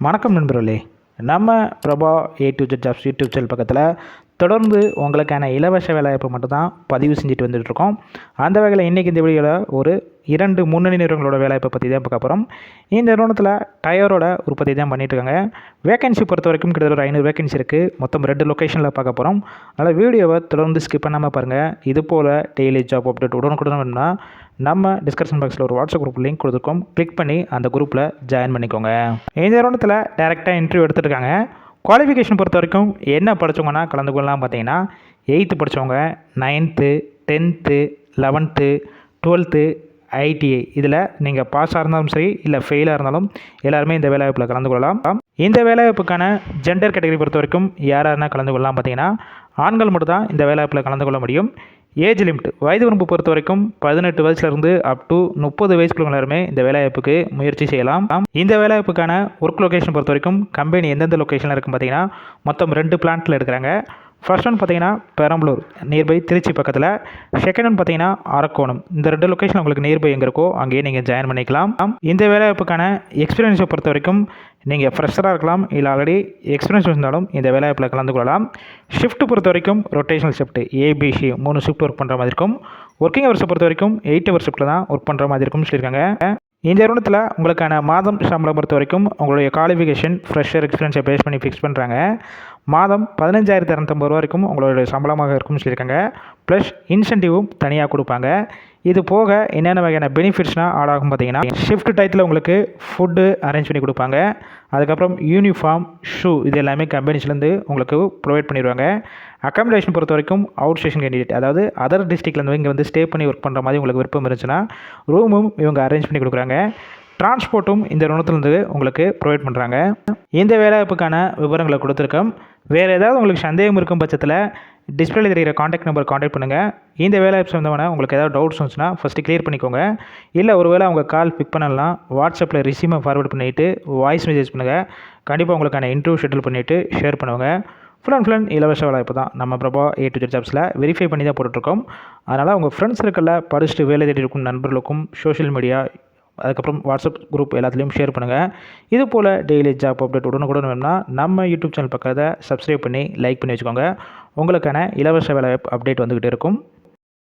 வணக்கம் நண்பர்களே. நம்ம Prabha A to Z jobs YouTube channel பக்கத்தில் தொடர்ந்து உங்களுக்கான இலவச வேலைவாய்ப்பு மட்டும் தான் பதிவு செஞ்சுட்டு வந்துட்டுருக்கோம் அந்த வகையில் இன்றைக்கி இந்த வீடியோவில் ஒரு இரண்டு முன்னணி நிறுவனங்களோட வேலைவாய்ப்பை பற்றி தான் பார்க்க போகிறோம் இந்த நிறுவனத்தில் டயரோட உற்பத்தி தான் பண்ணிட்டுருக்காங்க. வேகன்சி பொறுத்த வரைக்கும் கிட்டத்தட்ட ஒரு ஐநூறு வேகன்சி இருக்குது மொத்தம் ரெண்டு லொக்கேஷனில் பார்க்க போகிறோம் அதனால் வீடியோவை தொடர்ந்து ஸ்கிப் பண்ணாமல் பாருங்கள் இது போல் டெய்லி ஜாப் அப்டேட் உடனுக்குடன் வேணும்னா நம்ம டிஸ்கிரிப்ஷன் பாக்ஸில் ஒரு வாட்ஸ்அப் குரூப் லிங்க் கொடுத்துருக்கோம். கிளிக் பண்ணி அந்த குரூப்பில் ஜாயின் பண்ணிக்கோங்க. இந்த நிறுவனத்தில் டேரெக்டாக இன்டர்வியூ எடுத்துருக்காங்க குவாலிஃபிகேஷன் பொறுத்த வரைக்கும் என்ன படித்தவங்கன்னா கலந்து கொள்ளலாம் பார்த்தீங்கன்னா எயித்து படித்தவங்க ninth tenth eleventh twelfth ITI இதில் நீங்கள் பாஸாக இருந்தாலும் சரி இல்லை ஃபெயிலாக இருந்தாலும் எல்லாருமே இந்த வேலைவாய்ப்பில் கலந்து கொள்ளலாம். இந்த வேலைவாய்ப்புக்கான ஜெண்டர் கேட்டகரி பொறுத்த வரைக்கும் யார் யாருன்னா கலந்து கொள்ளலாம் பார்த்தீங்கன்னா ஆண்கள் மட்டும் தான் இந்த வேலைவாய்ப்பில் கலந்து கொள்ள முடியும். ஏஜ் லிமிட் வயது வரம்பு பொறுத்த வரைக்கும் பதினெட்டு வயசுலேருந்து அப் டு முப்பது வயசுக்குள்ள எல்லாருமே இந்த வேலைவாய்ப்புக்கு முயற்சி செய்யலாம். இந்த வேலைவாய்ப்புக்கான ஒர்க் லொக்கேஷன் பொறுத்த வரைக்கும் கம்பெனி எந்தெந்த லொக்கேஷனில் இருக்கும் பார்த்தீங்கன்னா மொத்தம் ரெண்டு பிளான்ட்டில் எடுக்கிறாங்க. ஃபர்ஸ்ட் ஒன் பார்த்தீங்கன்னா பெரம்பலூர் நியர்பை திருச்சி பக்கத்தில். செகண்ட் ஒன் பார்த்தீங்கன்னா அரக்கோணம். இந்த ரெண்டு லொக்கேஷன் உங்களுக்கு நியர்பை எங்கே இருக்கோ அங்கேயே நீங்கள் ஜாயின் பண்ணிக்கலாம். இந்த வேலைவாய்ப்புக்கான எக்ஸ்பீரியன்ஸை பொறுத்த வரைக்கும் நீங்கள் ஃப்ரெஷராக இருக்கலாம். இல்லை ஆல்ரெடி எக்ஸ்பீரியன்ஸ் இருந்தாலும் இந்த வேலைவாய்ப்பில் கலந்து கொள்ளலாம். ஷிஃப்ட் பொறுத்த வரைக்கும் ரொட்டேஷனல் ஷிஃப்ட் ஏபிசி மூணு ஷிஃப்ட் ஒர்க் பண்ணுற மாதிரி இருக்கும். ஒர்க்கிங் ஹவர்ஸை பொறுத்த வரைக்கும் எயிட் ஹவர் ஷிஃப்ட்டில் தான் ஒர்க் பண்ணுற மாதிரி இருக்கும்னு சொல்லியிருக்காங்க. இந்த நிறுவனத்தில் உங்களுக்கான மாதம் சம்பளம் பொறுத்த வரைக்கும் உங்களுடைய குவாலிஃபிகேஷன் ஃப்ரெஷர் எக்ஸ்பீரியன்ஸை பேஸ் பண்ணி ஃபிக்ஸ் பண்ணுறாங்க மாதம் பதினஞ்சாயிரத்தி இரநூத்தம்பது ரூபா வரைக்கும் உங்களோட சம்பளமாக இருக்கும்னு சொல்லியிருக்காங்க. ப்ளஸ் இன்சென்டிவும் தனியாக கொடுப்பாங்க. இது போக என்னென்ன வகையான பெனிஃபிட்ஸ்னால் ஆடாகும் பார்த்தீங்கன்னா ஷிஃப்ட் டயத்தில் உங்களுக்கு ஃபுட்டு அரேஞ்ச் பண்ணி கொடுப்பாங்க. அதுக்கப்புறம் யூனிஃபார்ம் ஷூ இது எல்லாமே கம்பெனிஸ்லேருந்து உங்களுக்கு ப்ரொவைட் பண்ணிடுவாங்க. அக்காமடேஷன் பொறுத்த வரைக்கும் அவுட் ஸ்டேஷன் கேண்டிடேட் அதாவது அதர் டிஸ்ட்ரிக்ட்லேருந்து இங்கே வந்து ஸ்டே பண்ணி ஒர்க் பண்ணுற மாதிரி உங்களுக்கு விருப்பம் இருந்துச்சுன்னா ரூமும் இவங்க அரேஞ்ச் பண்ணி கொடுக்குறாங்க. டிரான்ஸ்போர்ட்டும் இந்த நிறுவனத்துலேருந்து உங்களுக்கு ப்ரொவைட் பண்ணுறாங்க இந்த வேலைவாய்ப்புக்கான விவரங்களை கொடுத்துருக்கோம். வேறு ஏதாவது உங்களுக்கு சந்தேகம் இருக்கும் பட்சத்தில் டிஸ்பிளே தெரிகிற காண்டாக்ட் நம்பர் காண்டாக்ட் பண்ணுங்கள் இந்த வேலைவாய்ப்பு சம்மந்தமான உங்களுக்கு ஏதாவது டவுட்ஸ் வந்துச்சுன்னா ஃபஸ்ட்டு க்ளியர் பண்ணிக்கோங்க. இல்லை ஒருவேளை அவங்க கால் பிக் பண்ணலாம் வாட்ஸ்அப்பில் ரிசீமை ஃபார்வர்ட் பண்ணிவிட்டு வாய்ஸ் மெசேஜ் பண்ணுங்கள் கண்டிப்பாக உங்களுக்கான இன்டர்வியூ ஷெட்யூல் பண்ணிவிட்டு ஷேர் பண்ணுவாங்க. ஃபுல் அண்ட் ஃபுல் அண்ட் இலவச வேலைவாய்ப்பு தான். நம்ம பிரபா ஏ டு ஜெட் ஜாப்ஸில் வெரிஃபை பண்ணி தான் போட்டுட்ருக்கோம் அதனால் உங்கள் ஃப்ரெண்ட்ஸ் இருக்கல படிச்சுட்டு வேலை தேடி இருக்கும் நண்பர்களுக்கும் சோஷியல் மீடியா அதுக்கப்புறம் வாட்ஸ்அப் குரூப் எல்லாத்துலேயும் ஷேர் பண்ணுங்கள் இது போல் டெய்லி ஜாப் அப்டேட் உடனுக்குடன் வேணும்னா நம்ம யூடியூப் சேனல் பக்கத்தை சப்ஸ்கிரைப் பண்ணி லைக் பண்ணி வச்சுக்கோங்க. உங்களுக்கான இலவச வேலை அப்டேட் வந்துக்கிட்டே இருக்கும்.